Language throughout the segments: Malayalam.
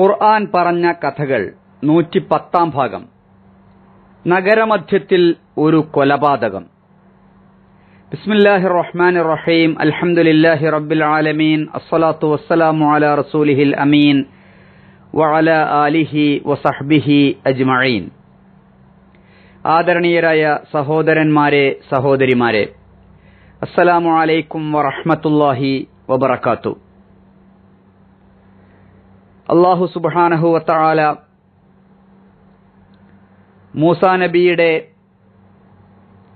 ഖുർആൻ പറഞ്ഞ കഥകൾ നൂറ്റി പത്താം ഭാഗം. നഗരമധ്യത്തിൽ ഒരു കൊലപാതകം. ബിസ്മില്ലാഹി റഹ്മാൻ റഹീം അൽഹംദുലില്ലാഹി റബ്ബിൽ ആലമീൻ അസ്സലാത്തു വസ്സലാമു അലാ റസൂലിഹിൽ അമീൻ വഅല ആലിഹി വസഹ്ബിഹി അജ്മഈൻ. ആദരണീയരായ സഹോദരന്മാരെ സഹോദരിമാരെ അസ്സലാമു അലൈക്കും വറഹ്മത്തുള്ളാഹി വബറകാത്തു. അള്ളാഹു സുബ്ഹാനഹു വതആല മൂസാ നബിയുടെ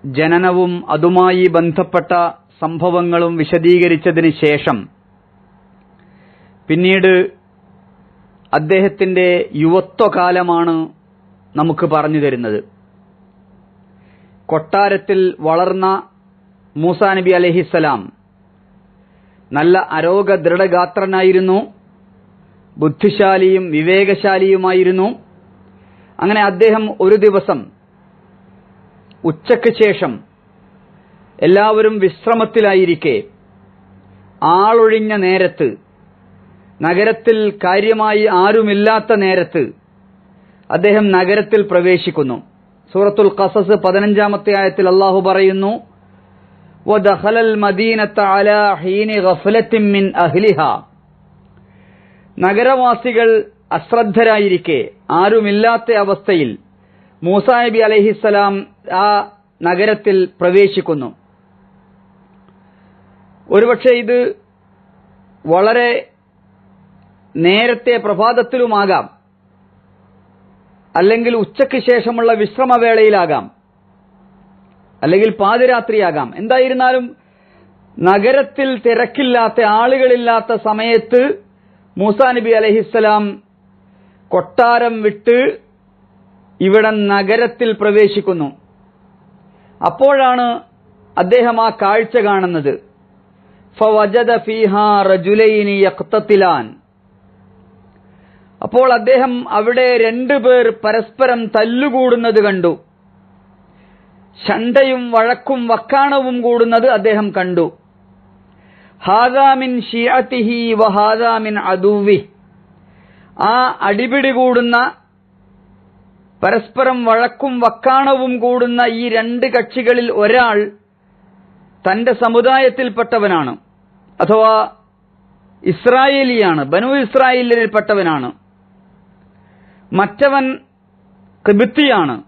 ജനനവും അതുമായി ബന്ധപ്പെട്ട സംഭവങ്ങളും വിശദീകരിച്ചതിന് ശേഷം പിന്നീട് അദ്ദേഹത്തിന്റെ യുവത്വകാലമാണ് നമുക്ക് പറഞ്ഞു തരുന്നത്. കൊട്ടാരത്തിൽ വളർന്ന മൂസാ നബി അലഹിസലാം നല്ല അരോഗ ദൃഢഗാത്രനായിരുന്നു ബുദ്ധിശാലിയും വിവേകശാലിയുമായിരുന്നു അങ്ങനെ അദ്ദേഹം ഒരു ദിവസം ഉച്ചയ്ക്ക് ശേഷം എല്ലാവരും വിശ്രമത്തിലായിരിക്കെ ആളൊഴിഞ്ഞ നേരത്ത് നഗരത്തിൽ കാര്യമായി ആരുമില്ലാത്ത നേരത്ത് അദ്ദേഹം നഗരത്തിൽ പ്രവേശിക്കുന്നു സൂറത്തുൽ ഖസസ് പതിനഞ്ചാമത്തെ ആയത്തിൽ അള്ളാഹു പറയുന്നു وَدَخَلَ الْمَدِينَةَ عَلَى حِينِ غَفْلَةٍ مِّنْ أَهْلِهَا നഗരവാസികൾ അശ്രദ്ധരായിരിക്കെ. ആരുമില്ലാത്ത അവസ്ഥയിൽ മൂസാ നബി അലഹിസലാം ആ നഗരത്തിൽ പ്രവേശിക്കുന്നു. ഒരുപക്ഷെ ഇത് വളരെ നേരത്തെ പ്രഭാതത്തിലുമാകാം. അല്ലെങ്കിൽ ഉച്ചയ്ക്ക് ശേഷമുള്ള വിശ്രമവേളയിലാകാം. അല്ലെങ്കിൽ പാതിരാത്രിയാകാം. എന്തായിരുന്നാലും നഗരത്തിൽ തിരക്കില്ലാത്ത ആളുകളില്ലാത്ത സമയത്ത് മൂസാ നബി അലഹിസ്സലാം കൊട്ടാരം വിട്ട് ഇവിടെ നഗരത്തിൽ പ്രവേശിക്കുന്നു. അപ്പോഴാണ് അദ്ദേഹം ആ കാഴ്ച കാണുന്നത്. ഫവജദ ഫീഹാ റജുലൈനി യഖ്തത്തിലാൻ. അപ്പോൾ അദ്ദേഹം അവിടെ രണ്ടുപേർ പരസ്പരം തല്ലുകൂടുന്നത് കണ്ടു. ശണ്ടയും വഴക്കും വക്കാണവും കൂടുന്നത് അദ്ദേഹം കണ്ടു. ഹാദാമിൻ ഷിയാത്തിഹി ഹാദാമിൻ അദൂവി ആ അടിപിടി കൂടുന്ന പരസ്പരം വഴക്കും വക്കാണവും കൂടുന്ന ഈ രണ്ട് കക്ഷികളിൽ ഒരാൾ തന്റെ സമുദായത്തിൽപ്പെട്ടവനാണ്. അഥവാ ഇസ്രായേലിയാണ് ബനു ഇസ്രായേലിൽപ്പെട്ടവനാണ്. മറ്റവൻ കിബിത്തിയാണ്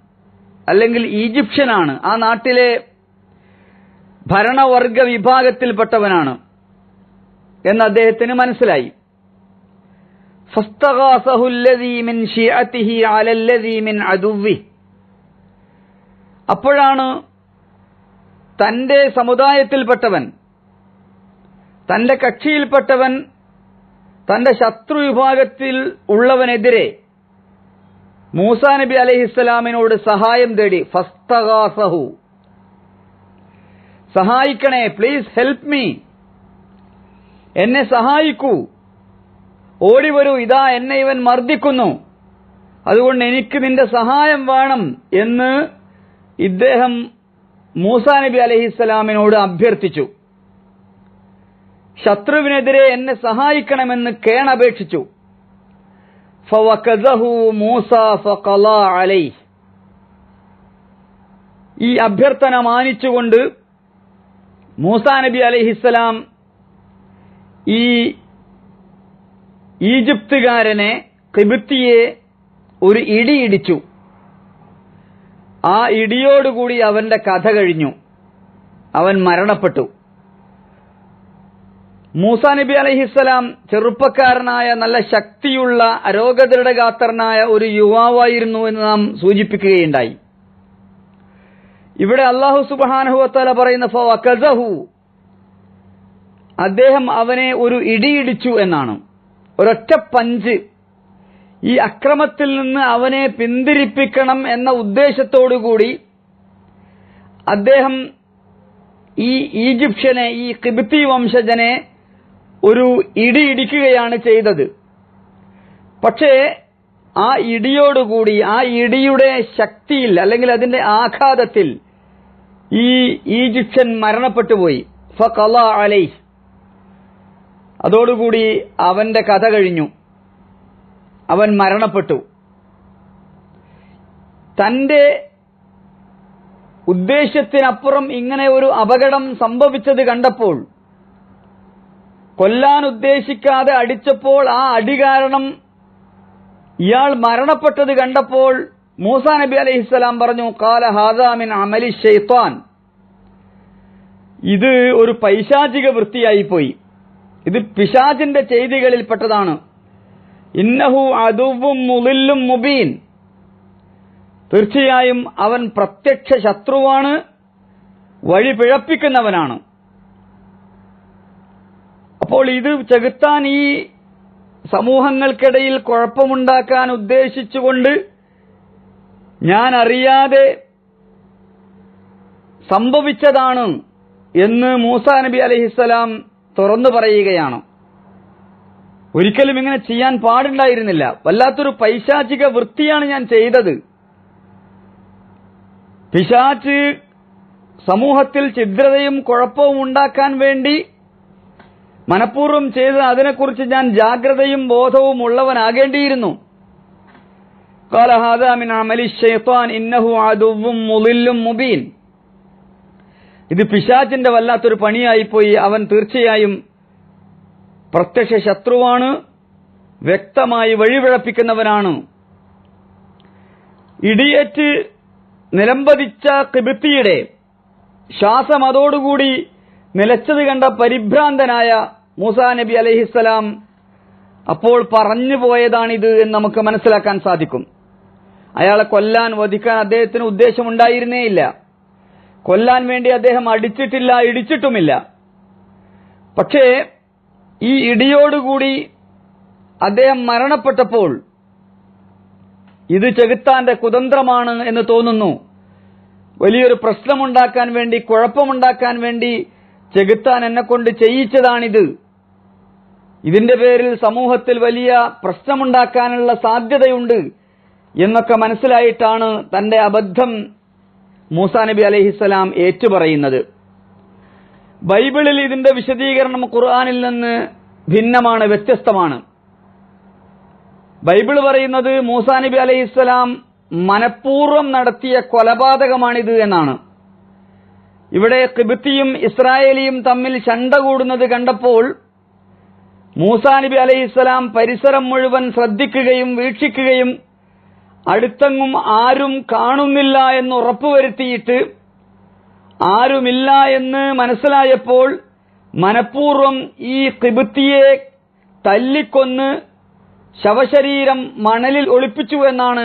അല്ലെങ്കിൽ ഈജിപ്ഷ്യനാണ്. ആ നാട്ടിലെ ഭരണവർഗ വിഭാഗത്തിൽപ്പെട്ടവനാണ്. എന്ന് അദ്ദേഹത്തിന് മനസ്സിലായി. അപ്പോഴാണ് തന്റെ സമുദായത്തിൽപ്പെട്ടവൻ തന്റെ കക്ഷിയിൽപ്പെട്ടവൻ തന്റെ ശത്രു വിഭാഗത്തിൽ ഉള്ളവനെതിരെ മൂസാ നബി അലഹിസ്സലാമിനോട് സഹായം തേടി ഫസ്തഗാസഹു. സഹായിക്കണേ പ്ലീസ് ഹെൽപ്പ് മീ എന്നെ സഹായിക്കൂ. ഓടിവരൂ. ഇതാ എന്നെ ഇവൻ മർദ്ദിക്കുന്നു. അതുകൊണ്ട് എനിക്ക് നിന്റെ സഹായം വേണം എന്ന് ഇദ്ദേഹം മൂസാ നബി അലഹിസ്സലാമിനോട് അഭ്യർത്ഥിച്ചു. ശത്രുവിനെതിരെ എന്നെ സഹായിക്കണമെന്ന് കേണപേക്ഷിച്ചു ഈ അഭ്യർത്ഥന മാനിച്ചുകൊണ്ട് മൂസാ നബി അലഹിസ്സലാം ഈ ഈജിപ്തുകാരനെ കിബിത്തിയെ ഒരു ഇടി ഇടിച്ചു. ആ ഇടിയോടുകൂടി അവന്റെ കഥ കഴിഞ്ഞു. അവൻ മരണപ്പെട്ടു. മൂസ നബി അലഹിസ്സലാം ചെറുപ്പക്കാരനായ നല്ല ശക്തിയുള്ള അരോഗദൃഢഗാത്രനായ ഒരു യുവാവായിരുന്നു എന്ന് നാം സൂചിപ്പിക്കുകയുണ്ടായി. ഇവിടെ അള്ളാഹു സുബാനഹുവത്തല പറയുന്ന അദ്ദേഹം അവനെ ഒരു ഇടിയിടിച്ചു എന്നാണ്. ഒരൊറ്റ പഞ്ച്. ഈ അക്രമത്തിൽ നിന്ന് അവനെ പിന്തിരിപ്പിക്കണം എന്ന ഉദ്ദേശത്തോടുകൂടി അദ്ദേഹം ഈ ഈജിപ്ഷ്യനെ ഈ കിബിത്തി വംശജനെ ഒരു ഇടി ഇടിക്കുകയാണ് ചെയ്തത്. പക്ഷേ ആ ഇടിയോടുകൂടി ആ ഇടിയുടെ ശക്തിയിൽ അല്ലെങ്കിൽ അതിന്റെ ആഘാതത്തിൽ ഈ ഈജിപ്ഷ്യൻ മരണപ്പെട്ടുപോയി. ഫലൈ അതോടുകൂടി അവന്റെ കഥ കഴിഞ്ഞു. അവൻ മരണപ്പെട്ടു. തന്റെ ഉദ്ദേശ്യത്തിനപ്പുറം ഇങ്ങനെ ഒരു അപകടം സംഭവിച്ചത് കണ്ടപ്പോൾ കൊല്ലാൻ ഉദ്ദേശിക്കാതെ അടിച്ചപ്പോൾ ആ അടി കാരണം ഇയാൾ മരണപ്പെട്ടത് കണ്ടപ്പോൾ മൂസ നബി അലഹിസ്സലാം പറഞ്ഞു കാല ഹാദാമിൻ അമലി ഷെയ്ത്താൻ ഇത് ഒരു പൈശാചിക വൃത്തിയായിപ്പോയി ഇത് പിശാചിന്റെ ചെയ്തികളിൽപ്പെട്ടതാണ്. ഇന്നഹു അതുവും മുളില്ലും മുബീൻ. തീർച്ചയായും അവൻ പ്രത്യക്ഷ ശത്രുവാണ് വഴി പിഴപ്പിക്കുന്നവനാണ്. അപ്പോൾ ഇത് ചെകുത്താൻ ഈ സമൂഹങ്ങൾക്കിടയിൽ കുഴപ്പമുണ്ടാക്കാൻ ഉദ്ദേശിച്ചുകൊണ്ട് ഞാൻ അറിയാതെ സംഭവിച്ചതാണ് എന്ന് മൂസ നബി അലഹിസ്സലാം തുറന്നു പറയുകയാണ് ഒരിക്കലും ഇങ്ങനെ ചെയ്യാൻ പാടുണ്ടായിരുന്നില്ല വല്ലാത്തൊരു പൈശാചിക വൃത്തിയാണ് ഞാൻ ചെയ്തത് പിശാച്ച് സമൂഹത്തിൽ ഛിദ്രതയും കുഴപ്പവും ഉണ്ടാക്കാൻ വേണ്ടി മനഃപൂർവ്വം ചെയ്ത് അതിനെക്കുറിച്ച് ഞാൻ ജാഗ്രതയും ബോധവും ഉള്ളവനാകേണ്ടിയിരുന്നു قال هذا من عمل الشيطان إنه عدو مضل مبين ഇത് പിശാചിന്റെ വല്ലാത്തൊരു പണിയായിപ്പോയി. അവൻ തീർച്ചയായും പ്രത്യക്ഷ ശത്രുവാണ്. വ്യക്തമായി വഴിപിഴപ്പിക്കുന്നവനാണ്. ഇടിയേറ്റ് നിലംപതിച്ച കിബിത്തിയുടെ ശ്വാസം അതോടുകൂടി നിലച്ചത് കണ്ട പരിഭ്രാന്തനായ മൂസാ നബി അലഹിസ്സലാം അപ്പോൾ പറഞ്ഞു പോയതാണിത് എന്ന് നമുക്ക് മനസ്സിലാക്കാൻ സാധിക്കും. അയാളെ കൊല്ലാൻ വധിക്കാൻ അദ്ദേഹത്തിന് ഉദ്ദേശമുണ്ടായിരുന്നേയില്ല. കൊല്ലാൻ വേണ്ടി അദ്ദേഹം അടിച്ചിട്ടില്ല ഇടിച്ചിട്ടുമില്ല. പക്ഷേ ഈ ഇടിയോടുകൂടി അദ്ദേഹം മരണപ്പെട്ടപ്പോൾ ഇത് ചെകുത്താന്റെ കുതന്ത്രമാണ് എന്ന് തോന്നുന്നു. വലിയൊരു പ്രശ്നമുണ്ടാക്കാൻ വേണ്ടി കുഴപ്പമുണ്ടാക്കാൻ വേണ്ടി ചെകുത്താൻ എന്നെ കൊണ്ട് ചെയ്യിച്ചതാണിത്. ഇതിന്റെ പേരിൽ സമൂഹത്തിൽ വലിയ പ്രശ്നമുണ്ടാക്കാനുള്ള സാധ്യതയുണ്ട് എന്നൊക്കെ മനസ്സിലായിട്ടാണ് തന്റെ അബദ്ധം മൂസാ നബി അലഹിസ്സലാം ഏറ്റുപറയുന്നത്. ബൈബിളിൽ ഇതിന്റെ വിശദീകരണം ഖുർആാനിൽ നിന്ന് ഭിന്നമാണ് വ്യത്യസ്തമാണ്. ബൈബിൾ പറയുന്നത് മൂസാ നബി അലൈഹിസ്സലാം മനഃപൂർവം നടത്തിയ കൊലപാതകമാണിത് എന്നാണ്. ഇവിടെ കിബിത്തിയും ഇസ്രായേലിയും തമ്മിൽ ചണ്ട കൂടുന്നത് കണ്ടപ്പോൾ മൂസാ നബി അലൈഹിസ്സലാം പരിസരം മുഴുവൻ ശ്രദ്ധിക്കുകയും വീക്ഷിക്കുകയും അടുത്തെങ്ങും ആരും കാണുന്നില്ല എന്ന് ഉറപ്പുവരുത്തിയിട്ട് ആരുമില്ല എന്ന് മനസ്സിലായപ്പോൾ മനഃപൂർവം ഈ കിബിത്തിയെ തല്ലിക്കൊന്ന് ശവശരീരം മണലിൽ ഒളിപ്പിച്ചു എന്നാണ്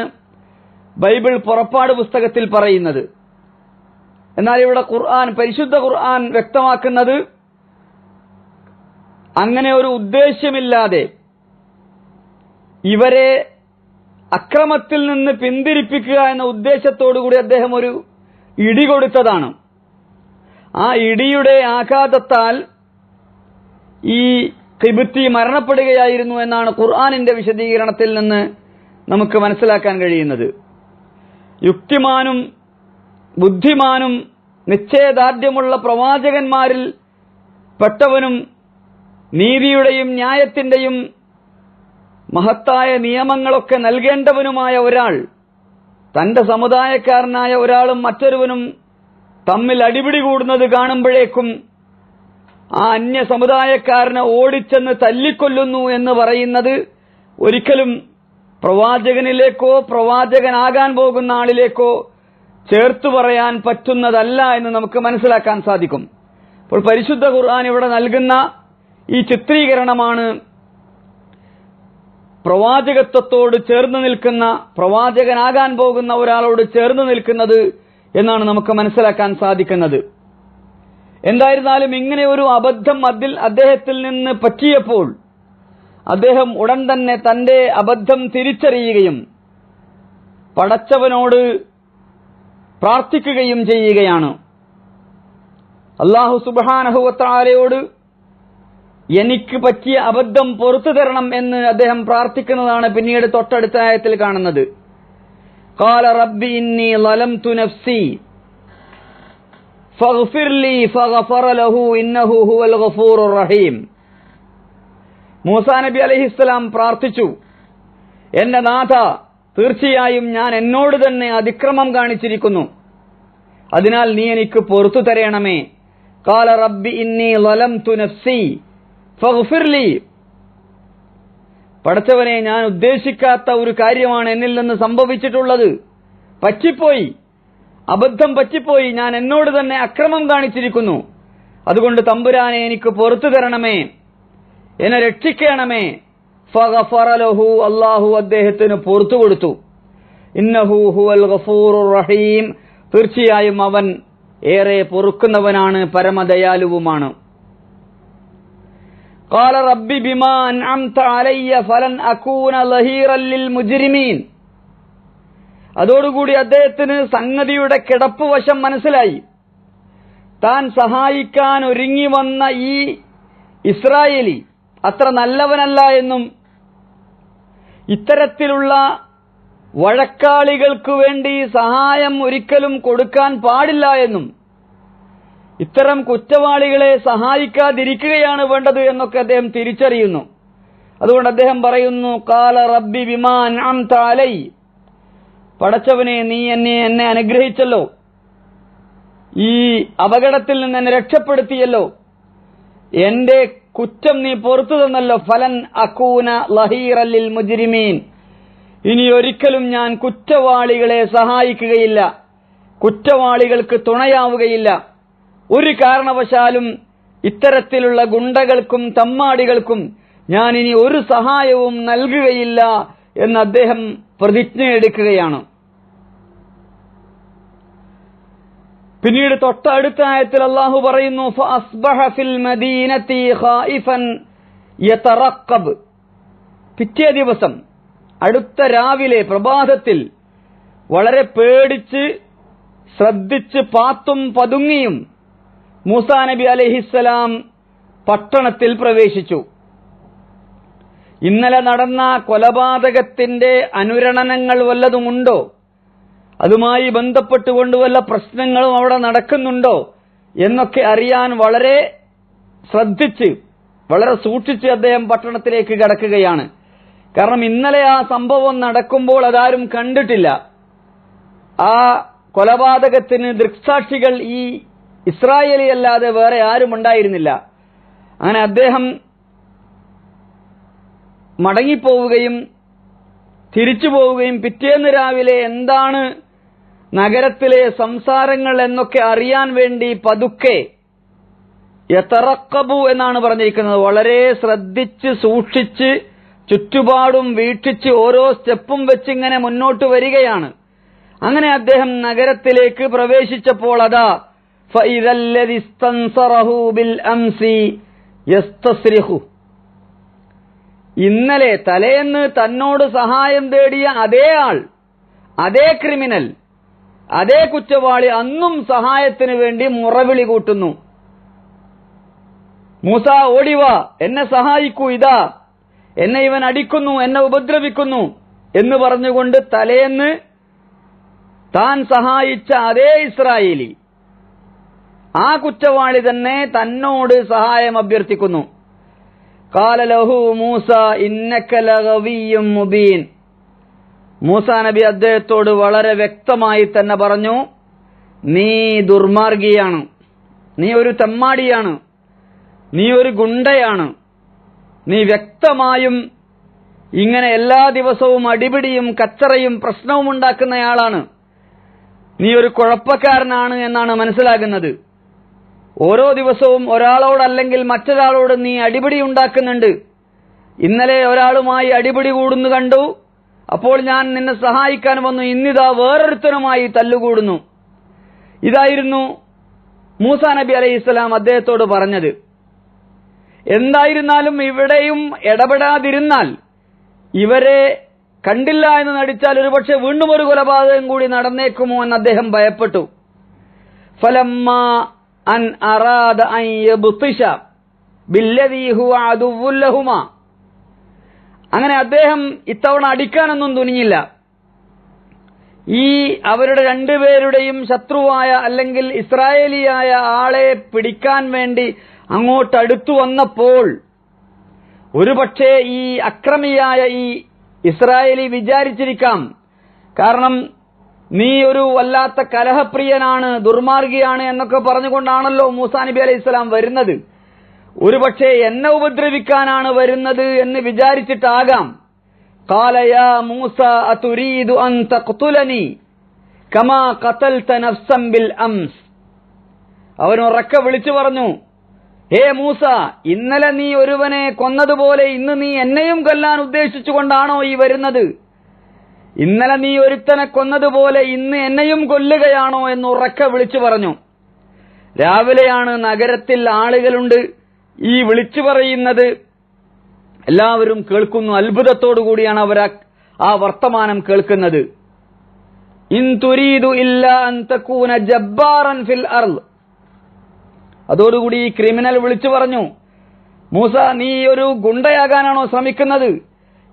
ബൈബിൾ പുറപ്പാട് പുസ്തകത്തിൽ പറയുന്നത്. എന്നാൽ ഇവിടെ ഖുർആൻ പരിശുദ്ധ ഖുർആൻ വ്യക്തമാക്കുന്നത് അങ്ങനെ ഒരു ഉദ്ദേശ്യമില്ലാതെ ഇവരെ അക്രമത്തിൽ നിന്ന് പിന്തിരിപ്പിക്കുക എന്ന ഉദ്ദേശത്തോടുകൂടി അദ്ദേഹം ഒരു ഇടി കൊടുത്തതാണ്. ആ ഇടിയുടെ ആഘാതത്താൽ ഈ കിബിത്തി മരണപ്പെടുകയായിരുന്നു എന്നാണ് ഖുർആാനിന്റെ വിശദീകരണത്തിൽ നിന്ന് നമുക്ക് മനസ്സിലാക്കാൻ കഴിയുന്നത്. യുക്തിമാനും ബുദ്ധിമാനും നിശ്ചയദാർഢ്യമുള്ള പ്രവാചകന്മാരിൽ പെട്ടവനും നീതിയുടെയും ന്യായത്തിന്റെയും മഹത്തായ നിയമങ്ങളൊക്കെ നൽകേണ്ടവനുമായ ഒരാൾ തന്റെ സമുദായക്കാരനായ ഒരാളും മറ്റൊരുവനും തമ്മിൽ അടിപിടി കൂടുന്നത് കാണുമ്പോഴേക്കും ആ അന്യ സമുദായക്കാരനെ ഓടിച്ചെന്ന് തല്ലിക്കൊല്ലുന്നു എന്ന് പറയുന്നത് ഒരിക്കലും പ്രവാചകനിലേക്കോ പ്രവാചകനാകാൻ പോകുന്ന ആളിലേക്കോ ചേർത്തു പറയാൻ പറ്റുന്നതല്ല എന്ന് നമുക്ക് മനസ്സിലാക്കാൻ സാധിക്കും. അപ്പോൾ പരിശുദ്ധ ഖുർആൻ ഇവിടെ നൽകുന്ന ഈ ചിത്രീകരണമാണ് പ്രവാചകത്വത്തോട് ചേർന്ന് നിൽക്കുന്ന പ്രവാചകനാകാൻ പോകുന്ന ഒരാളോട് ചേർന്ന് നിൽക്കുന്നത് എന്നാണ് നമുക്ക് മനസ്സിലാക്കാൻ സാധിക്കുന്നത്. എന്തായിരുന്നാലും ഇങ്ങനെ ഒരു അബദ്ധം അതിൽ അദ്ദേഹത്തിൽ നിന്ന് പറ്റിയപ്പോൾ അദ്ദേഹം ഉടൻ തന്നെ തന്റെ അബദ്ധം തിരിച്ചറിയുകയും പടച്ചവനോട് പ്രാർത്ഥിക്കുകയും ചെയ്യുകയാണ്. അള്ളാഹു സുബാനഹുവത്താലയോട് എനിക്ക് പറ്റിയ അബദ്ധം പുറത്തു തരണം എന്ന് അദ്ദേഹം പ്രാർത്ഥിക്കുന്നതാണ് പിന്നീട് തൊട്ടടുത്ത ആയത്തിൽ കാണുന്നത് قال رب إني ظلمت نفسي فاغفر لي فغفر له إنه هو الغفور الرحيم മൂസാ നബി അലഹിസ്സലാം പ്രാർത്ഥിച്ചു എന്റെ നാഥ തീർച്ചയായും ഞാൻ എന്നോട് തന്നെ അതിക്രമം കാണിച്ചിരിക്കുന്നു അതിനാൽ നീ എനിക്ക് പൊറത്തു തരയണമേ കാല റബ്ബി ഇന്നി ലലംതു നഫ്സി ഫഗ്ഫിർലി പടച്ചവനെ ഞാൻ ഉദ്ദേശിക്കാത്ത ഒരു കാര്യമാണ് എന്നിൽ നിന്ന് സംഭവിച്ചിട്ടുള്ളത്. പറ്റിപ്പോയി. അബദ്ധം പറ്റിപ്പോയി. ഞാൻ എന്നോട് തന്നെ അക്രമം കാണിച്ചിരിക്കുന്നു. അതുകൊണ്ട് തമ്പുരാനെ എനിക്ക് പുറത്തു തരണമേ. എന്നെ രക്ഷിക്കണമേ. ഫറലഹു അള്ളാഹു അദ്ദേഹത്തിന് പുറത്തു കൊടുത്തു. ഇന്നഹു ഹുവൽ റഹീം. തീർച്ചയായും അവൻ ഏറെ പൊറുക്കുന്നവനാണ് പരമദയാലുവുമാണ്. قال رب بما أنعمت علي فلن أكون ظهيرا للمجرمين അതോടുകൂടി അദ്ദേഹത്തിന് സംഗതിയുടെ കിടപ്പ് വശം മനസ്സിലായി താൻ സഹായിക്കാൻ ഒരുങ്ങി വന്ന ഈ ഇസ്രായേലി അത്ര നല്ലവനല്ല എന്നും ഇത്തരത്തിലുള്ള വഴക്കാളികൾക്കു വേണ്ടി സഹായം ഒരിക്കലും കൊടുക്കാൻ പാടില്ല എന്നും ഇത്തരം കുറ്റവാളികളെ സഹായിക്കാതിരിക്കുകയാണ് വേണ്ടത് എന്നൊക്കെ അദ്ദേഹം തിരിച്ചറിയുന്നു. അതുകൊണ്ട് അദ്ദേഹം പറയുന്നു കാല റബ്ബി വിമാൻ അലൈ. പടച്ചവനെ നീ എന്നെ എന്നെ അനുഗ്രഹിച്ചല്ലോ. ഈ അപകടത്തിൽ നിന്ന് എന്നെ രക്ഷപ്പെടുത്തിയല്ലോ. എന്റെ കുറ്റം നീ പുറത്തു തന്നല്ലോ. ഫലൻ അക്കൂന ലഹീറലിൽ മുജിരിമീൻ. ഇനി ഒരിക്കലും ഞാൻ കുറ്റവാളികളെ സഹായിക്കുകയില്ല. കുറ്റവാളികൾക്ക് തുണയാവുകയില്ല. ഒരു കാരണവശാലും ഇത്തരത്തിലുള്ള ഗുണ്ടകൾക്കും തമ്മാടികൾക്കും ഞാൻ ഇനി ഒരു സഹായവും നൽകുകയില്ല എന്ന് അദ്ദേഹം പ്രതിജ്ഞയെടുക്കുകയാണ് പിന്നീട് തൊട്ടടുത്ത ആയത്തിൽ അള്ളാഹു പറയുന്നു പിറ്റേ ദിവസം അടുത്ത രാവിലെ പ്രഭാതത്തിൽ വളരെ പേടിച്ച് ശ്രദ്ധിച്ച് പാത്തും പതുങ്ങിയും മൂസാ നബി അലഹിസ്സലാം പട്ടണത്തിൽ പ്രവേശിച്ചു. ഇന്നലെ നടന്ന കൊലപാതകത്തിന്റെ അനുരണനങ്ങൾ വല്ലതുമുണ്ടോ? അതുമായി ബന്ധപ്പെട്ടുകൊണ്ട് വല്ല പ്രശ്നങ്ങളും അവിടെ നടക്കുന്നുണ്ടോ? എന്നൊക്കെ അറിയാൻ വളരെ ശ്രദ്ധിച്ച് വളരെ സൂക്ഷിച്ച് അദ്ദേഹം പട്ടണത്തിലേക്ക് കടക്കുകയാണ്. കാരണം ഇന്നലെ ആ സംഭവം നടക്കുമ്പോൾ അതാരും കണ്ടിട്ടില്ല. ആ കൊലപാതകത്തിന് ദൃക്സാക്ഷികൾ ഈ ഇസ്രായേലി അല്ലാതെ വേറെ ആരും ഉണ്ടായിരുന്നില്ല. അങ്ങനെ അദ്ദേഹം മടങ്ങിപ്പോവുകയും തിരിച്ചു പോവുകയും പിറ്റേന്ന് രാവിലെ എന്താണ് നഗരത്തിലെ സംസാരങ്ങൾ എന്നൊക്കെ അറിയാൻ വേണ്ടി പതുക്കെ യതറക്കബു എന്നാണ് പറഞ്ഞിരിക്കുന്നത്. വളരെ ശ്രദ്ധിച്ച് സൂക്ഷിച്ച് ചുറ്റുപാടും വീക്ഷിച്ച് ഓരോ സ്റ്റെപ്പും വെച്ചിങ്ങനെ മുന്നോട്ട് വരികയാണ്. അങ്ങനെ അദ്ദേഹം നഗരത്തിലേക്ക് പ്രവേശിച്ചപ്പോൾ അതാ ഇന്നലെ തലേന്ന് തന്നോട് സഹായം തേടിയ അതേ ആൾ അതേ ക്രിമിനൽ അതേ കുറ്റവാളി അന്നും സഹായത്തിന് വേണ്ടി മുറവിളി കൂട്ടുന്നു. മൂസ ഓടിവ എന്നെ സഹായിക്കൂ ഇതാ എന്നെ ഇവൻ അടിക്കുന്നു എന്നെ ഉപദ്രവിക്കുന്നു എന്ന് പറഞ്ഞുകൊണ്ട് തലേന്ന് താൻ സഹായിച്ച അതേ ഇസ്രായേലി ആ കുറ്റവാളി തന്നെ തന്നോട് സഹായം അഭ്യർത്ഥിക്കുന്നു. കാല ലഹു മൂസ ഇന്നക്കലകവിയും മുബീൻ. മൂസ നബി അദ്ദേഹത്തോട് വളരെ വ്യക്തമായി തന്നെ പറഞ്ഞു നീ ദുർമാർഗിയാണ്. നീ ഒരു തെമ്മാടിയാണ്. നീ ഒരു ഗുണ്ടയാണ്. നീ വ്യക്തമായും ഇങ്ങനെ എല്ലാ ദിവസവും അടിപിടിയും കച്ചറയും പ്രശ്നവും ഉണ്ടാക്കുന്നയാളാണ്. നീ ഒരു കുഴപ്പക്കാരനാണ് എന്നാണ് മനസ്സിലാകുന്നത്. ഓരോ ദിവസവും ഒരാളോടല്ലെങ്കിൽ മറ്റൊരാളോട് നീ അടിപിടി ഉണ്ടാക്കുന്നുണ്ട്. ഇന്നലെ ഒരാളുമായി അടിപിടി കൂടുന്നു കണ്ടു. അപ്പോൾ ഞാൻ നിന്നെ സഹായിക്കാൻ വന്നു. ഇന്നിതാ വേറൊരുത്തനുമായി തല്ലുകൂടുന്നു. ഇതായിരുന്നു മൂസ നബി അലൈഹി ഇസ്ലാം അദ്ദേഹത്തോട് പറഞ്ഞത്. എന്തായിരുന്നാലും ഇവിടെയും ഇടപെടാതിരുന്നാൽ ഇവരെ കണ്ടില്ല എന്ന് നടിച്ചാൽ ഒരുപക്ഷെ വീണ്ടും ഒരു കൊലപാതകം കൂടി നടന്നേക്കുമോ എന്ന് അദ്ദേഹം ഭയപ്പെട്ടു. ഫലമ്മ അൻ യബ്തിഷ ബില്ലദീ അങ്ങനെ അദ്ദേഹം ഇത്തവണ അടിക്കാനൊന്നും തുനിഞ്ഞില്ല. ഈ അവരുടെ രണ്ടുപേരുടെയും ശത്രുവായ അല്ലെങ്കിൽ ഇസ്രായേലിയായ ആളെ പിടിക്കാൻ വേണ്ടി അങ്ങോട്ടടുത്തു വന്നപ്പോൾ ഒരുപക്ഷെ ഈ അക്രമിയായ ഈ ഇസ്രായേലി വിചാരിച്ചിരിക്കാം. കാരണം നീ ഒരു വല്ലാത്ത കലഹപ്രിയനാണ് ദുർമാർഗിയാണ് എന്നൊക്കെ പറഞ്ഞുകൊണ്ടാണല്ലോ മൂസാ നബി അലൈഹി ഇസ്ലാം വരുന്നത്. ഒരുപക്ഷെ എന്നെ ഉപദ്രവിക്കാനാണ് വരുന്നത് എന്ന് വിചാരിച്ചിട്ടാകാം. കാലയാ മൂസ അതുരീദു അൻ കമാ ഖതൽത ബിൽ അംസ്. അവൻ ഉറക്ക വിളിച്ചു പറഞ്ഞു ഹേ മൂസ ഇന്നലെ നീ ഒരുവനെ കൊന്നതുപോലെ ഇന്ന് നീ എന്നെയും കൊല്ലാൻ ഉദ്ദേശിച്ചുകൊണ്ടാണോ ഈ വരുന്നത്? ഇന്നലെ നീ ഒരുത്തനെ കൊന്നതുപോലെ ഇന്ന് എന്നെയും കൊല്ലുകയാണോ എന്ന് ഉറക്കെ വിളിച്ചു പറഞ്ഞു. രാവിലെയാണ് നഗരത്തിൽ ആളുകളുണ്ട്. ഈ വിളിച്ചു പറയുന്നത് എല്ലാവരും കേൾക്കുന്നു. അത്ഭുതത്തോടു കൂടിയാണ് അവർ ആ- വർത്തമാനം കേൾക്കുന്നത്. ഇൻ തുരീദു ഇല്ല അന്തക്കൂന ജബ്ബാറൻ ഫിൽ അർൾ അതോടുകൂടി ഈ ക്രിമിനൽ വിളിച്ചു പറഞ്ഞു. മൂസ നീ ഒരു ഗുണ്ടയാകാനാണോ ശ്രമിക്കുന്നത്?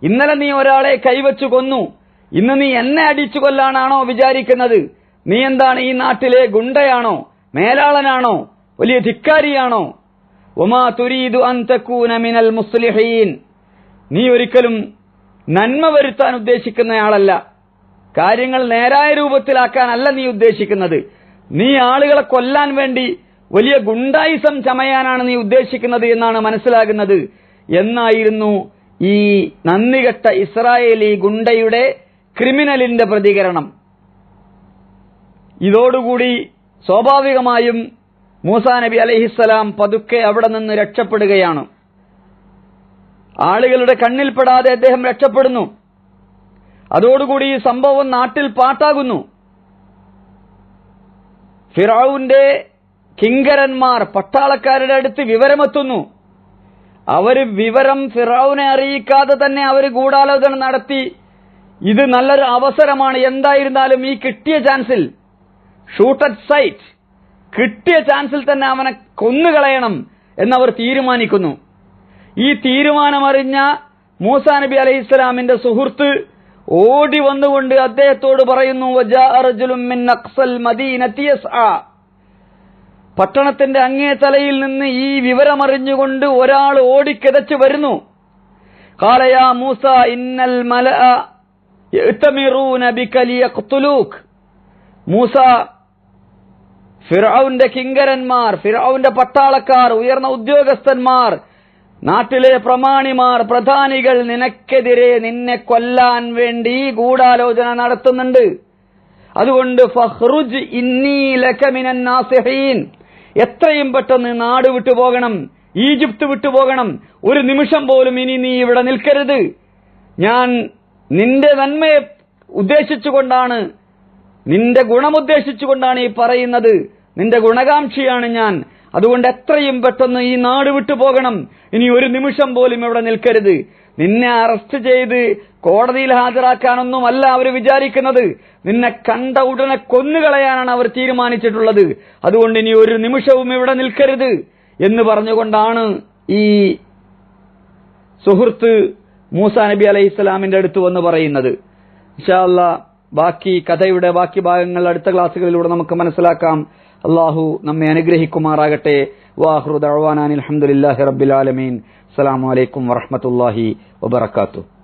ഇന്നലെ നീ ഒരാളെ കൈവച്ചു കൊന്നു. ഇന്ന് നീ എന്നെ അടിച്ചു കൊല്ലാനാണോ വിചാരിക്കുന്നത്? നീ എന്താണ് ഈ നാട്ടിലെ ഗുണ്ടയാണോ? മേലാളനാണോ? വലിയ ധിക്കാരിയാണോ? ഒമാ തുരീദു അന്തക്കൂന മിനൽ മുസ്ലിഹീൻ. നീ ഒരിക്കലും നന്മ വരുത്താൻ ഉദ്ദേശിക്കുന്നയാളല്ല. കാര്യങ്ങൾ നേരായ രൂപത്തിലാക്കാനല്ല നീ ഉദ്ദേശിക്കുന്നത്. നീ ആളുകളെ കൊല്ലാൻ വേണ്ടി വലിയ ഗുണ്ടായിസം ചമയാനാണ് നീ ഉദ്ദേശിക്കുന്നത് എന്നാണ് മനസ്സിലാകുന്നത്. എന്നായിരുന്നു ഈ നന്ദികെട്ട ഇസ്രായേലി ഗുണ്ടയുടെ ക്രിമിനലിന്റെ പ്രതികരണം. ഇതോടുകൂടി സ്വാഭാവികമായും മൂസാ നബി അലഹിസ്സലാം പതുക്കെ അവിടെ നിന്ന് രക്ഷപ്പെടുകയാണ്. ആളുകളുടെ കണ്ണിൽപ്പെടാതെ അദ്ദേഹം രക്ഷപ്പെടുന്നു. അതോടുകൂടി ഈ സംഭവം നാട്ടിൽ പാട്ടാകുന്നു. ഫിറാവുന്റെ കിങ്കരന്മാർ പട്ടാളക്കാരുടെ അടുത്ത് വിവരമെത്തുന്നു. അവർ വിവരം ഫിറാവുനെ അറിയിക്കാതെ തന്നെ അവർ ഗൂഢാലോചന നടത്തി ഇത് നല്ലൊരു അവസരമാണ്. എന്തായിരുന്നാലും ഈ കിട്ടിയ ചാൻസിൽ ഷൂട്ട് അറ്റ് സൈറ്റ് കിട്ടിയ ചാൻസിൽ തന്നെ അവനെ കൊന്നുകളയണം എന്നവർ തീരുമാനിക്കുന്നു. ഈ തീരുമാനമറിഞ്ഞ മൂസാ നബി അലൈഹി ഇസ്ലാമിന്റെ സുഹൃത്ത് ഓടി വന്നുകൊണ്ട് അദ്ദേഹത്തോട് പറയുന്നു പട്ടണത്തിന്റെ അങ്ങേ തലയിൽ നിന്ന് ഈ വിവരമറിഞ്ഞുകൊണ്ട് ഒരാൾ ഓടിക്കിതച്ചു വരുന്നു. കാളയാ മൂസ ഇന്നൽ മല മൂസ ഫിറൌന്റെ കിങ്കരന്മാർ ഫിറൌന്റെ പട്ടാളക്കാർ ഉയർന്ന ഉദ്യോഗസ്ഥന്മാർ നാട്ടിലെ പ്രമാണിമാർ പ്രധാനികൾ നിനക്കെതിരെ നിന്നെ കൊല്ലാൻ വേണ്ടി ഗൂഢാലോചന നടത്തുന്നുണ്ട്. അതുകൊണ്ട് ഫഹ്റുജ് ഇന്നി ലക മിനൻ നാസിഹീൻ. എത്രയും പെട്ടെന്ന് നാട് വിട്ടുപോകണം ഈജിപ്ത് വിട്ടുപോകണം ഒരു നിമിഷം പോലും ഇനി നീ ഇവിടെ നിൽക്കരുത്. ഞാൻ നിന്റെ നന്മയെ ഉദ്ദേശിച്ചുകൊണ്ടാണ് നിന്റെ ഗുണമുദ്ദേശിച്ചുകൊണ്ടാണ് ഈ പറയുന്നത്. നിന്റെ ഗുണകാംക്ഷിയാണ് ഞാൻ. അതുകൊണ്ട് എത്രയും പെട്ടെന്ന് ഈ നാട് വിട്ടു പോകണം. ഇനി ഒരു നിമിഷം പോലും ഇവിടെ നിൽക്കരുത്. നിന്നെ അറസ്റ്റ് ചെയ്ത് കോടതിയിൽ ഹാജരാക്കാനൊന്നുമല്ല അവർ വിചാരിക്കുന്നത്. നിന്നെ കണ്ട ഉടനെ കൊന്നുകളയാനാണ് അവർ തീരുമാനിച്ചിട്ടുള്ളത്. അതുകൊണ്ട് ഇനി ഒരു നിമിഷവും ഇവിടെ നിൽക്കരുത് എന്ന് പറഞ്ഞുകൊണ്ടാണ് ഈ സുഹൃത്ത് മൂസ നബി അലൈഹി ഇസ്ലാമിന്റെ അടുത്ത് വന്ന് പറയുന്നത് ഇൻഷാ അല്ലാ ബാക്കി കഥയുടെ ബാക്കി ഭാഗങ്ങൾ അടുത്ത ക്ലാസ്സുകളിലൂടെ നമുക്ക് മനസ്സിലാക്കാം. അള്ളാഹു നമ്മെ അനുഗ്രഹിക്കുമാറാകട്ടെ. വാഹൃദ് അഹ്വാനാൻ അലഹമുല്ലാഹി റബ്ബിൽ ആലമീൻ. അസ്സലാമു അലൈക്കും വറഹ്മത്തുള്ളാഹി വബറകാതുഹു.